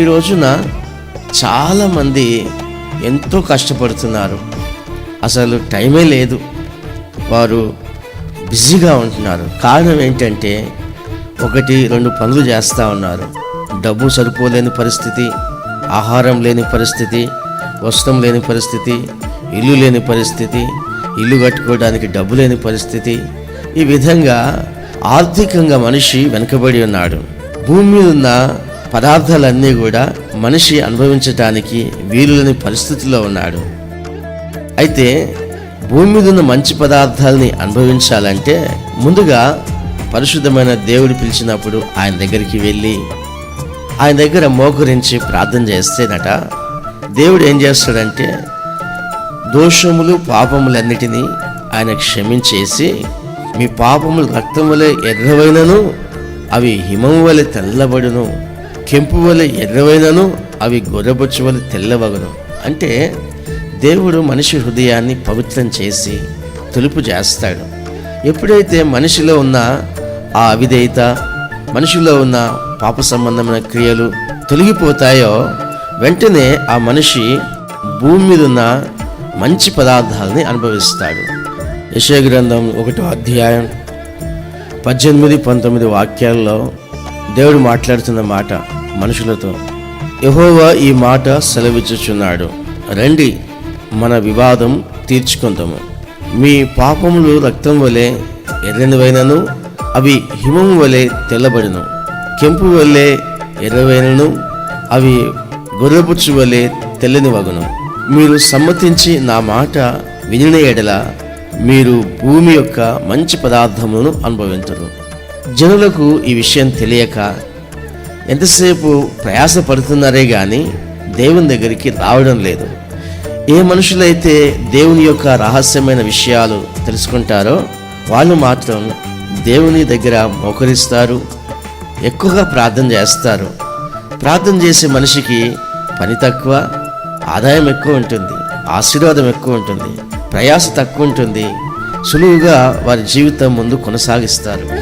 ఈ రోజున చాలామంది ఎంతో కష్టపడుతున్నారు. అసలు టైమే లేదు. వారు బిజీగా ఉంటున్నారు. కారణం ఏంటంటే ఒకటి రెండు పనులు చేస్తూ ఉన్నారు. డబ్బు సరిపోలేని పరిస్థితి ఆహారం లేని పరిస్థితి వస్త్రం లేని పరిస్థితి ఇల్లు లేని పరిస్థితి ఇల్లు కట్టుకోవడానికి డబ్బు లేని పరిస్థితి. ఈ విధంగా ఆర్థికంగా మనిషి వెనుకబడి ఉన్నాడు. భూమి మీద ఉన్న పదార్థాలన్నీ కూడా మనిషి అనుభవించటానికి వీలులేని పరిస్థితిలో ఉన్నాడు. అయితే భూమి మీద ఉన్న మంచి పదార్థాలని అనుభవించాలంటే ముందుగా పరిశుద్ధమైన దేవుడు పిలిచినప్పుడు ఆయన దగ్గరికి వెళ్ళి ఆయన దగ్గర మోకరించి ప్రార్థన చేస్తేనట దేవుడు ఏం చేస్తాడంటే దోషములు పాపములన్నిటినీ ఆయన క్షమించేసి మీ పాపములు రక్తములే ఎర్రవైనను అవి హిమం వలె తెల్లబడును. కెంపు వలె ఎర్రవైనను అవి గొర్రెబొచ్చు వలె తెల్లవగను అంటే దేవుడు మనిషి హృదయాన్ని పవిత్రం చేసి తెలుపు చేస్తాడు. ఎప్పుడైతే మనిషిలో ఉన్న ఆ అవిధేయత మనిషిలో ఉన్న పాప సంబంధమైన క్రియలు తొలగిపోతాయో వెంటనే ఆ మనిషి భూమి మీద ఉన్న మంచి పదార్థాలని అనుభవిస్తాడు. యశగ్రంథం ఒకటో అధ్యాయం పద్దెనిమిది పంతొమ్మిది వాక్యాల్లో దేవుడు మాట్లాడుతున్న మాట మనుషులతో. యహోవా ఈ మాట సెలవిచ్చుచున్నాడు. రండి మన వివాదం తీర్చుకుందాము. మీ పాపములు రక్తం వలె ఎర్రనివైనను అవి హిమం వలె తెల్లబడును. కెంపు వలె ఎర్రవైనను అవి గొర్రెపుచ్చు వలె తెల్లని వగును మీరు సమ్మతించి నా మాట వినిన ఎడల మీరు భూమి యొక్క మంచి పదార్థములను అనుభవించరు జనులకు ఈ విషయం తెలియక ఎంతసేపు ప్రయాసపడుతున్నారే కానీ దేవుని దగ్గరికి రావడం లేదు. ఏ మనుషులైతే దేవుని యొక్క రహస్యమైన విషయాలు తెలుసుకుంటారో వాళ్ళు మాత్రం దేవుని దగ్గర మోకరిస్తారు ఎక్కువగా ప్రార్థన చేస్తారు. ప్రార్థన చేసే మనిషికి పని తక్కువ ఆదాయం ఎక్కువ ఉంటుంది ఆశీర్వాదం ఎక్కువ ఉంటుంది ప్రయాస తక్కువ ఉంటుంది సులువుగా వారి జీవితం ముందు కొనసాగిస్తారు.